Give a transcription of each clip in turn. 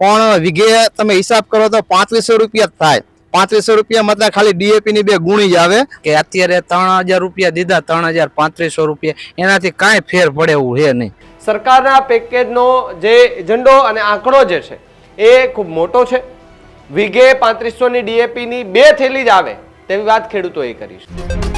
પણ વીઘે તમે હિસાબ કરો તો પાંત્રીસો રૂપિયા થાય. પાંત્રીસો રૂપિયા મતલબ ખાલી ડીએપી ની બે ગુણી જ આવે. કે અત્યારે ત્રણ હજાર રૂપિયા દીધા, ત્રણ હજાર પાંત્રીસો રૂપિયા. એનાથી કાંઈ ફેર પડે એવું છે નહીં. સરકારના પેકેજનો જે એજન્ડો અને આંકડો જે છે, એ ખૂબ મોટો છે. વીઘે પાંત્રીસોની ડીએપીની બે થેલી જ આવે, તેવી વાત ખેડૂતોએ કરી છે.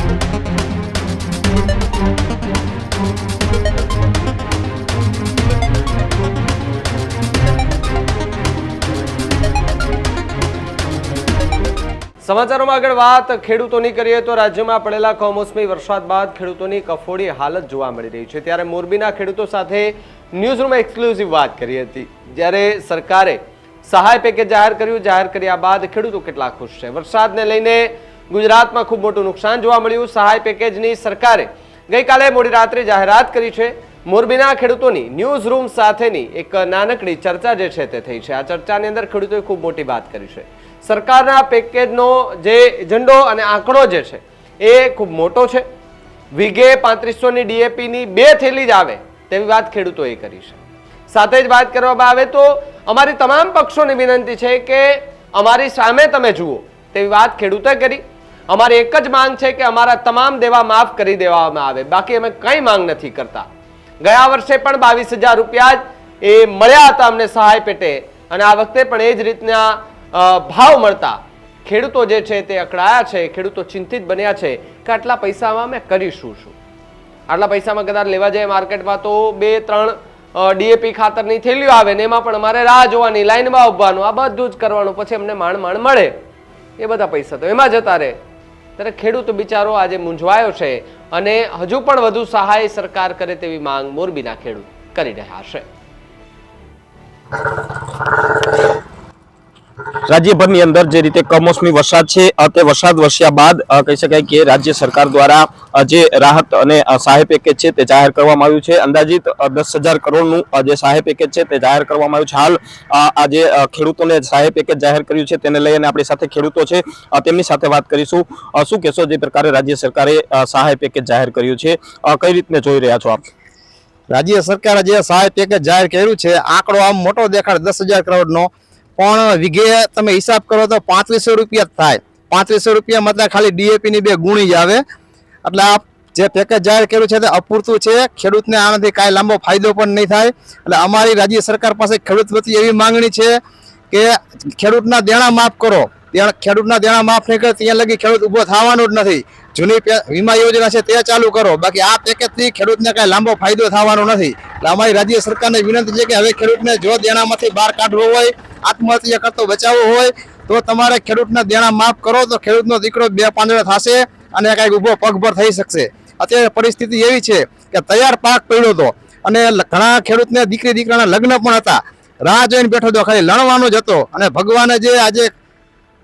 સમાચારોમાં આગળ વાત. ખેડૂતોની કરીએ તો રાજ્યમાં પડેલા કમોસમી વરસાદ બાદ ખેડૂતોની કફોડી હાલત જોવા મળી રહી છે. ત્યારે મોરબીના ખેડૂતો સાથે ન્યૂઝરૂમમાં એક્સક્લુઝિવ વાત કરી હતી. જ્યારે સરકારે સહાય પેકેજ જાહેર કર્યું, જાહેર કર્યા બાદ ખેડૂતો કેટલા ખુશ છે? વરસાદને લઈને ગુજરાતમાં ખૂબ મોટું નુકસાન જોવા મળ્યું. સહાય પેકેજની સરકારે ગઈકાલે મોડી રાત્રે જાહેરાત કરી છે. મોરબીના ખેડૂતોની ન્યૂઝ રૂમ સાથેની એક નાનકડી ચર્ચા જે છે તે થઈ છે. આ ચર્ચાની અંદર ખેડૂતોએ ખૂબ મોટી વાત કરી છે. સરકારના પેકેજનો જે એજન્ડો અને આંકડો જે છે એ ખૂબ મોટો છે. વીઘે પાંત્રીસોની ડીએપીની બે થેલી જ આવે તેવી વાત ખેડૂતોએ કરી છે. સાથે જ વાત કરવામાં આવે તો અમારી તમામ પક્ષોની વિનંતી છે કે અમારી સામે તમે જુઓ તેવી વાત ખેડૂતોએ કરી. અમારી એક જ માંગ છે કે અમારા તમામ દેવા માફ કરી દેવામાં આવે. બાકી અમે કંઈ માંગ નથી કરતા. ગયા વર્ષે પણ બાવીસ હજાર રૂપિયા જ એ મળ્યા હતા અમને સહાય પેટે. અને આ વખતે પણ એ જ રીતના ભાવ મળતા. ખેડૂતો જે છે તે અકળાયા છે, ખેડૂતો ચિંતિત બન્યા છે કે આટલા પૈસામાં અમે કરીશું શું? આટલા પૈસામાં કદાચ લેવા જાય માર્કેટમાં તો બે, ત્રણ ડીએપી ખાતરની થેલીઓ આવે ને એમાં પણ અમારે રાહ જોવાની, લાઈનમાં ઉભવાનું આ બધું જ કરવાનું. પછી અમને માણ માંડ મળે. એ બધા પૈસા તો એમાં જતા રહે. ત્યારે ખેડૂત બિચારો આજે મૂંઝવાયો છે અને હજુ પણ વધુ સહાય સરકાર કરે તેવી માંગ મોરબીના ખેડૂત કરી રહ્યા છે. રાજ્યભરની અંદર જે રીતે કમોસમી વરસાદ છે તે વરસાદ વરસ્યા બાદ કહી શકાય કે રાજ્ય સરકાર દ્વારા જે રાહત અને સહાય પેકેજ છે તે જાહેર કરવામાં આવ્યું છે. અંદાજિત દસ હજાર કરોડનું જે સહાય પેકેજ છે તે જાહેર કરવામાં આવ્યું છે. હાલ આ જે ખેડૂતોને સહાય પેકેજ જાહેર કર્યું છે તેને લઈને આપણી સાથે ખેડૂતો છે. તેમની સાથે વાત કરીશું. શું કહેશો જે પ્રકારે રાજ્ય સરકારે સહાય પેકેજ જાહેર કર્યું છે? કઈ રીતને જોઈ રહ્યા છો આપ? રાજ્ય સરકારે જે સહાય પેકેજ જાહેર કર્યું છે, આંકડો આમ મોટો દેખાડ, દસ હજાર કરોડનો. પણ વીઘે તમે હિસાબ કરો તો પાંત્રીસો રૂપિયા જ થાય. પાંત્રીસો રૂપિયા મતલબ ખાલી ડીએપીની બે ગુણી જ આવે. એટલે આ જે પેકેજ જાહેર કર્યું છે તે અપૂરતું છે. ખેડૂતને આનાથી કાંઈ લાંબો ફાયદો પણ નહીં થાય. એટલે અમારી રાજ્ય સરકાર પાસે ખેડૂત વતી એવી માંગણી છે કે ખેડૂતના દેણા માફ કરો. ખેડૂતના દેણા માફ નહીં કરે, ત્યાં લગી ખેડૂત ઊભો થવાનો જ નથી. જૂની વીમા યોજના છે તે ચાલુ કરો. બાકી આ પેકેજથી ખેડૂતને કાંઈ લાંબો ફાયદો થવાનો નથી. એટલે અમારી રાજ્ય સરકારને વિનંતી છે કે હવે ખેડૂતને જો દેણામાંથી બહાર કાઢવો હોય, આત્મહત્યા કરતો બચાવવો હોય, તો તમારે ખેડૂતના દેણા માફ કરો, તો ખેડૂતનો દીકરો બે પાંદડા થશે અને કાંઈક ઊભો પગભર થઈ શકશે. અત્યારે પરિસ્થિતિ એવી છે કે તૈયાર પાક પડ્યો હતો અને ઘણા ખેડૂતને દીકરી દીકરાના લગ્ન પણ હતા. રાહ જોઈને બેઠો હતો, ખાલી લણવાનો જ હતો અને ભગવાને જે આજે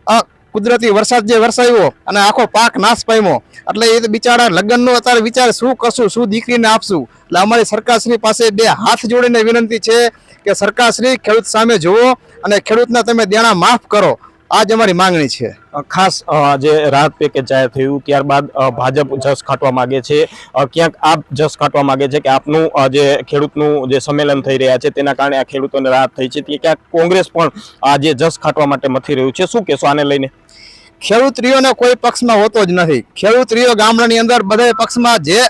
અ કુદરતી વરસાદ જે વરસાવ્યો અને આખો પાક નાશ પામ્યો. એટલે એ બિચારા લગ્નનો અત્યારે વિચાર શું કરશું, શું દીકરીને આપશું? એટલે અમારી સરકારશ્રી પાસે બે હાથ જોડીને વિનંતી છે કે સરકારશ્રી ખેડૂત સામે જુઓ અને ખેડૂતના તમે દેણા માફ કરો. આ જ અમારી માંગણી છે. ખાસ જે રાહત પેકેજ જાહેર થયું ત્યારબાદ ભાજપ જસ ખાટવા માગે છે. ક્યાંક આપ જસ ખાટવા માંગે છે કે આપનું જે ખેડૂતનું જે સંમેલન થઈ રહ્યા છે તેના કારણે આ ખેડૂતોને રાહત થઈ છે. તે ક્યાંક કોંગ્રેસ પણ આ જે જસ ખાટવા માટે મથી રહ્યું છે. શું કહેશો આને લઈને? ખેડૂત રીઓને કોઈ પક્ષમાં હોતો જ નથી. ખેડૂત રીઓ ગામડાની અંદર બધા પક્ષમાં જે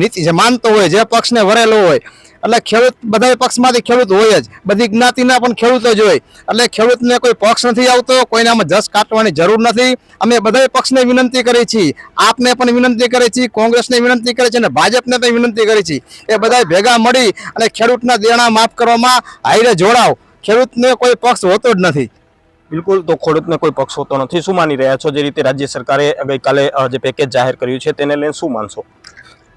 નીતિ જે માનતો હોય, જે પક્ષને વરેલો હોય, એટલે ખેડૂત બધા પક્ષમાંથી ખેડૂત હોય જ. બધી જ્ઞાતિના પણ ખેડૂત જ હોય. એટલે ખેડૂતને કોઈ પક્ષ નથી આવતો, કોઈને આમાં જસ કાટવાની જરૂર નથી. અમે બધા પક્ષને વિનંતી કરી છીએ. આપને પણ વિનંતી કરી છીએ, કોંગ્રેસને વિનંતી કરી છે અને ભાજપને પણ વિનંતી કરી છે એ બધા ભેગા મળી અને ખેડૂતના દેણા માફ કરવામાં હાઈરે જોડાવ. ખેડૂતને કોઈ પક્ષ હોતો જ નથી. બિલકુલ, તો ખેડૂતને કોઈ પક્ષ હોતો નથી. શું માની રહ્યા છો? જે રીતે રાજ્ય સરકારે ગઈકાલે જે પેકેજ જાહેર કર્યું છે, તેને લઈને શું માનશો?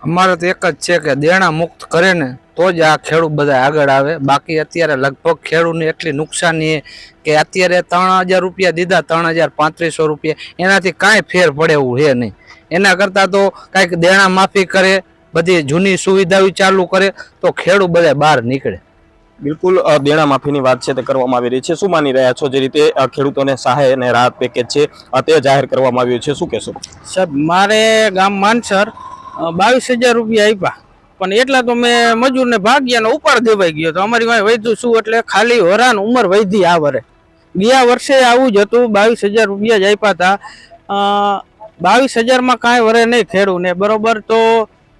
અમારે તો એક જ છે કે દેણા મુક્ત કરે ને તો જ આ ખેડૂત બધા આગળ આવે. બાકી અત્યારે લગભગ ખેડૂતને એટલી નુકસાની છે કે અત્યારે ત્રણ હજાર રૂપિયા દીધા ત્રણ હજાર પાંત્રીસો રૂપિયા. એનાથી કાંઈ ફેર પડે એવું છે નહીં. એના કરતાં તો કાંઈક દેણા માફી કરે બધી જૂની સુવિધાઓ ચાલુ કરે તો ખેડૂત બધા બહાર નીકળે. બિલકુલ દેણા માફીની વાત છે તે કરવામાં આવી રહી છે. શું માની રહ્યા છો જે રીતે ખેડૂતોને સહાય અને રાહત પેકેજ છે તે જાહેર કરવામાં આવ્યું છે? શું કહેશો? સાહેબ મારે ગામ માનસર બાવીસ હજાર રૂપિયા આપ્યા પણ એટલા તો મેં મજૂરને ભાગ્યા ને ઉપાડ દેવાઈ ગયો. તો અમારી પાસે વૈધું શું? એટલે ખાલી હરાન ઉંમર વૈધી આ વરે. ગયા વર્ષે આવું જ હતું. બાવીસ હજાર રૂપિયા જ આપ્યા હતા બાવીસ હજારમાં કાંઈ વરે નહીં ખેડું ને બરોબર? તો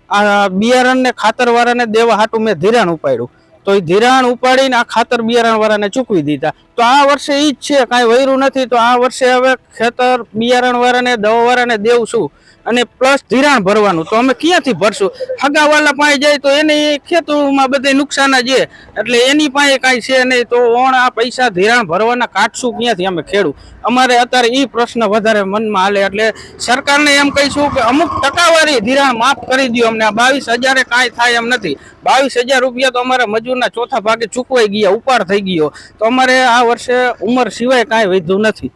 આ બિયારણ ને ખાતર વાળાને દેવા હાટું મેં ધિરાણ ઉપાડ્યું. તો એ ધિરાણ ઉપાડીને આ ખાતર બિયારણ વાળાને ચૂકવી દીધા. તો આ વર્ષે એ જ છે. કાંઈ વૈરું નથી. તો આ વર્ષે હવે ખેતર બિયારણ વાળાને દવા છું અને પ્લસ ધિરાણ ભરવાનું. તો અમે ક્યાંથી ભરશું? હગાવાલા પાસે જાય તો એને ખેતરમાં બધે નુકસાન જ એટલે એની પાસે કાંઈ છે નહીં તો ઓણ આ પૈસા ધિરાણ ભરવાના કાઢશું ક્યાંથી અમે ખેડું અમારે અત્યારે એ પ્રશ્ન વધારે મનમાં હાલે. એટલે સરકારને એમ કહીશું કે અમુક ટકાવારી ધિરાણ માફ કરી દો અમને. આ બાવીસ હજારે કાંઈ થાય એમ નથી. બાવીસ હજાર રૂપિયા તો અમારા મજૂરના ચોથા ભાગે ચૂકવાઈ ગયા, ઉપાડ થઈ ગયો. તો અમારે આ વર્ષે ઉંમર સિવાય કાંઈ વધ્યું નથી.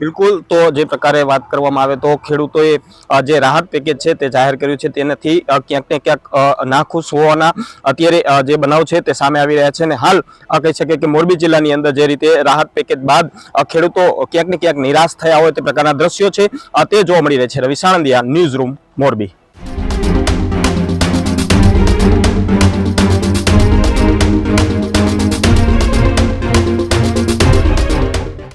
બિલકુલ, તો જે પ્રકારે વાત કરવામાં આવે તો ખેડૂતોએ જે રાહત પેકેજ છે તે જાહેર કર્યું છે તેનાથી ક્યાંક ને ક્યાંક નાખુશ હોવાના અત્યારે જે બનાવ છે તે સામે આવી રહ્યા છે અને હાલ કહી શકે કે મોરબી જિલ્લાની અંદર જે રીતે રાહત પેકેજ બાદ ખેડૂતો ક્યાંક ને ક્યાંક નિરાશ થયા હોય તે પ્રકારના દ્રશ્યો છે તે જોવા મળી રહ્યા છે. Ravi Sanandiya, news room, Morbi.